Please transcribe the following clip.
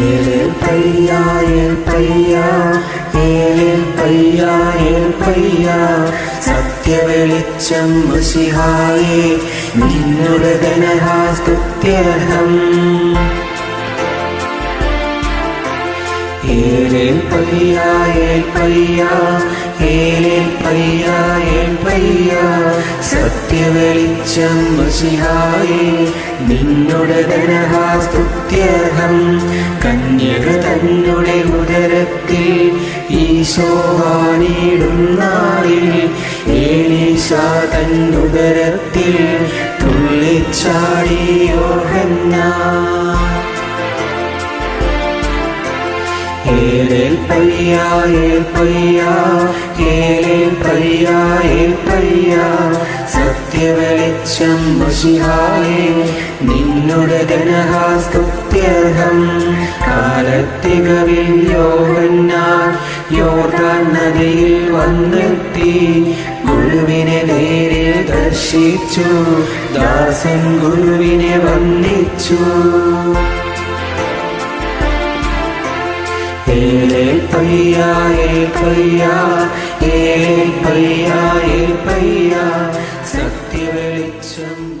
ഏലിൽ പയ്യ ഏൽ പയ്യ ഏലിൽ പയ്യ ഏൽ പയ്യ. സത്യവെളിച്ചം മുഷിഹായേ നിന്നുടെ ധനഹാസ്തുത്യർഹം. ഏലേൽ പയ്യാ ഏൽ പയ്യാ ഏലേൽ പയ്യാ ഏൽ പയ്യ. സത്യവെളിച്ചം മുഷിഹായേ നിന്നുടെ ധനഹാസ്തുത്യർഹം. കന്യക തന്നെ ഉദരത്തിൽ ഈശോവാനിടും നാളിൽ. ഏലീശ തന്നുദരത്തിൽ തുള്ളിച്ചാടിയോഹന്ന ഏലേൽ പയ്യ ഏൽ പയ്യ ഏലേൽ പയ്യ ഏൽ പയ്യ. സത്യവെളിച്ചം മഷിഹായേ നിന്നുടെ പ്രത്യഹം കാലത്തികവിൽ യോഹന്നാൻ യോർദാൻ നദിയിൽ വന്നെത്തി. ഗുരുവിനെ നേരിൽ ദർശിച്ചു. ദാസൻ ഗുരുവിനെ വന്ദിച്ചു. പയ്യാ പയ്യാ പയ്യാ പയ്യാ. സത്യ വെളിച്ചം